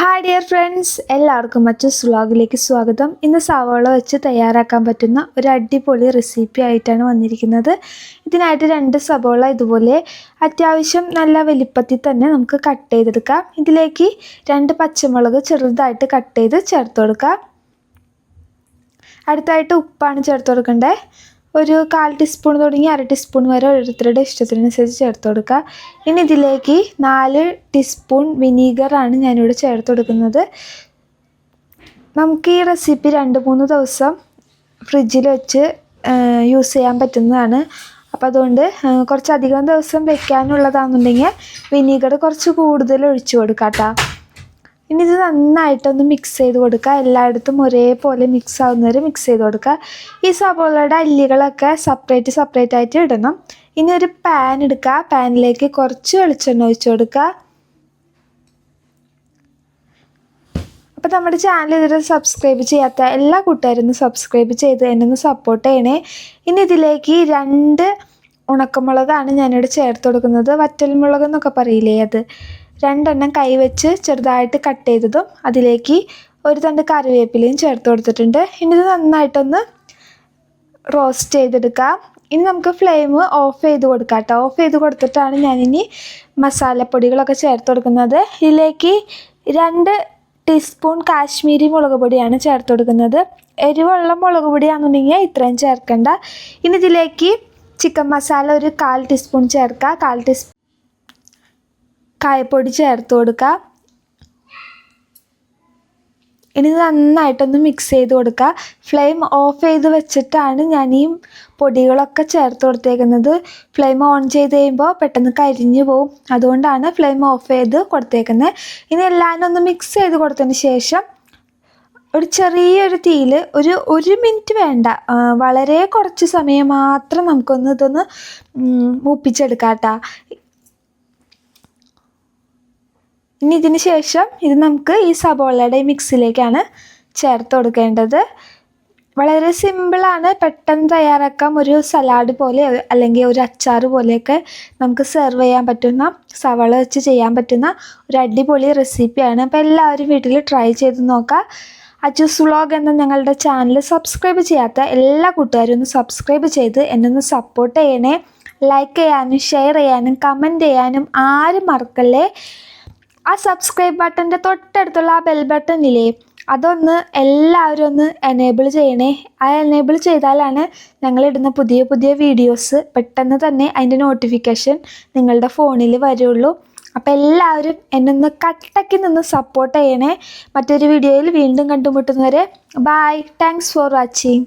Hi dear friends എല്ലാവർക്കും മറ്റു വ്ളോഗിലേക്ക് സ്വാഗതം. ഇന്ന് സവാള വെച്ച് തയ്യാറാക്കാൻ പറ്റുന്ന ഒരു അടിപൊളി റെസിപ്പി ആയിട്ടാണ് വന്നിരിക്കുന്നത്. ഇതിനായിട്ട് രണ്ട് സവാള ഇതുപോലെ അത്യാവശ്യം നല്ല വലിപ്പത്തിൽ തന്നെ നമുക്ക് കട്ട് ചെയ്തെടുക്കാം. ഇതിലേക്ക് രണ്ട് പച്ചമുളക് ചെറുതായിട്ട് കട്ട് ചെയ്ത് ചേർത്ത് കൊടുക്കാം. അടുത്തായിട്ട് ഉപ്പാണ് ചേർത്ത് കൊടുക്കേണ്ടത് ഒരു കാൽ ടീസ്പൂൺ തുടങ്ങി അര ടീസ്പൂൺ വരെ ഓരോരുത്തരുടെ ഇഷ്ടത്തിനനുസരിച്ച് ചേർത്ത് കൊടുക്കുക. ഇനി ഇതിലേക്ക് നാല് ടീസ്പൂൺ വിനീഗറാണ് ഞാനിവിടെ ചേർത്ത് കൊടുക്കുന്നത്. നമുക്ക് ഈ റെസിപ്പി രണ്ട് മൂന്ന് ദിവസം ഫ്രിഡ്ജിൽ വെച്ച് യൂസ് ചെയ്യാൻ പറ്റുന്നതാണ്. അപ്പോൾ അതുകൊണ്ട് കുറച്ചധികം ദിവസം വെക്കാനുള്ളതാണെന്നുണ്ടെങ്കിൽ വിനീഗർ കുറച്ച് കൂടുതൽ ഒഴിച്ചു കൊടുക്കാം കേട്ടോ ഇനി ഇത് നന്നായിട്ടൊന്ന് മിക്സ് ചെയ്ത് കൊടുക്കുക. എല്ലായിടത്തും ഒരേപോലെ മിക്സ് ആവുന്നവരെ മിക്സ് ചെയ്ത് കൊടുക്കുക. ഈ സവോളയുടെ അല്ലികളൊക്കെ സെപ്പറേറ്റ് സെപ്പറേറ്റ് ആയിട്ട് ഇടണം. ഇനി ഒരു പാൻ എടുക്കുക. പാനിലേക്ക് കുറച്ച് വെളിച്ചെണ്ണ ഒഴിച്ചു കൊടുക്കുക. അപ്പോൾ നമ്മുടെ ചാനൽ ഇതുവരെ സബ്സ്ക്രൈബ് ചെയ്യാത്ത എല്ലാ കൂട്ടുകാരും സബ്സ്ക്രൈബ് ചെയ്ത് എന്നെ ഒന്ന് സപ്പോർട്ട് ചെയ്യണേ. ഇനി ഇതിലേക്ക് രണ്ട് ഉണക്കമുളകാണ് ഞാനിവിടെ ചേർത്ത് കൊടുക്കുന്നത്. വറ്റൽമുളക് എന്നൊക്കെ പറയില്ലേ അത്? രണ്ടെണ്ണം കൈവച്ച് ചെറുതായിട്ട് കട്ട് ചെയ്തതും അതിലേക്ക് ഒരു തണ്ട് കറിവേപ്പിലയും ചേർത്ത് കൊടുത്തിട്ടുണ്ട്. ഇനി ഇത് നന്നായിട്ടൊന്ന് റോസ്റ്റ് ചെയ്തെടുക്കാം. ഇനി നമുക്ക് ഫ്ലെയിം ഓഫ് ചെയ്ത് കൊടുക്കാം കേട്ടോ ഓഫ് ചെയ്ത് കൊടുത്തിട്ടാണ് ഞാനിനി മസാലപ്പൊടികളൊക്കെ ചേർത്ത് കൊടുക്കുന്നത്. ഇതിലേക്ക് രണ്ട് ടീസ്പൂൺ കാശ്മീരി മുളക് പൊടിയാണ് ചേർത്ത് കൊടുക്കുന്നത്. എരിവുള്ള മുളക് പൊടിയാണെന്നുണ്ടെങ്കിൽ ഇത്രയും ചേർക്കണ്ട. ഇനി ഇതിലേക്ക് ചിക്കൻ മസാല ഒരു കാൽ ടീസ്പൂൺ ചേർക്കുക കാൽ ടീസ്പൂൺ കായപ്പൊടി ചേർത്ത് കൊടുക്കുക ഇനി നന്നായിട്ടൊന്ന് മിക്സ് ചെയ്ത് കൊടുക്കുക ഫ്ലെയിം ഓഫ് ചെയ്ത് വെച്ചിട്ടാണ് ഞാൻ ഈ പൊടികളൊക്കെ ചേർത്ത് കൊടുത്തേക്കുന്നത്. ഫ്ലെയിം ഓൺ ചെയ്ത് കഴിയുമ്പോൾ പെട്ടെന്ന് കരിഞ്ഞു പോവും. അതുകൊണ്ടാണ് ഫ്ലെയിം ഓഫ് ചെയ്ത് കൊടുത്തേക്കുന്നത് ഇനി എല്ലാവരും ഒന്ന് മിക്സ് ചെയ്ത് കൊടുത്തതിന് ശേഷം ഒരു ചെറിയൊരു തീയിൽ ഒരു ഒരു മിനിറ്റ് വേണ്ട. വളരെ കുറച്ച് സമയം മാത്രം നമുക്കൊന്ന് ഇതൊന്ന് മൂപ്പിച്ചെടുക്കാം കേട്ടോ ഇനി ഇതിന് ശേഷം ഇത് നമുക്ക് ഈ സബോളയുടെ മിക്സിലേക്കാണ് ചേർത്ത് കൊടുക്കേണ്ടത്. വളരെ സിമ്പിളാണ് പെട്ടെന്ന് തയ്യാറാക്കാം. ഒരു സലാഡ് പോലെ അല്ലെങ്കിൽ ഒരു അച്ചാർ പോലെയൊക്കെ നമുക്ക് സെർവ് ചെയ്യാൻ പറ്റുന്ന സവാള വെച്ച് ചെയ്യാൻ പറ്റുന്ന ഒരു അടിപൊളി റെസിപ്പിയാണ് അപ്പോൾ എല്ലാവരും വീട്ടിൽ ട്രൈ ചെയ്ത് നോക്കാം. അജൂസ് വ്ളോഗ് എന്ന ഞങ്ങളുടെ ചാനൽ സബ്സ്ക്രൈബ് ചെയ്യാത്ത എല്ലാ കൂട്ടുകാരും ഒന്ന് സബ്സ്ക്രൈബ് ചെയ്ത് എന്നെ ഒന്ന് സപ്പോർട്ട് ചെയ്യണേ. ലൈക്ക് ചെയ്യാനും ഷെയർ ചെയ്യാനും കമന്റ് ചെയ്യാനും ആരും മറക്കല്ലേ? ആ സബ്സ്ക്രൈബ് ബട്ടന്റെ തൊട്ടടുത്തുള്ള ആ ബെൽ ബട്ടൺ ഇല്ലേ? അതൊന്ന് എല്ലാവരും ഒന്ന് എനേബിൾ ചെയ്യണേ. ആ എനേബിൾ ചെയ്താലാണ് ഞങ്ങളിടുന്ന പുതിയ പുതിയ വീഡിയോസ് പെട്ടെന്ന് തന്നെ അതിന്റെ നോട്ടിഫിക്കേഷൻ നിങ്ങളുടെ ഫോണിൽ വരുള്ളൂ. അപ്പോൾ എല്ലാവരും എന്നൊന്ന് കട്ടക്കി നിന്ന് സപ്പോർട്ട് ചെയ്യണേ. മറ്റൊരു വീഡിയോയിൽ വീണ്ടും കണ്ടുമുട്ടുന്നവരെ ബായ് താങ്ക്സ് ഫോർ വാച്ചിങ്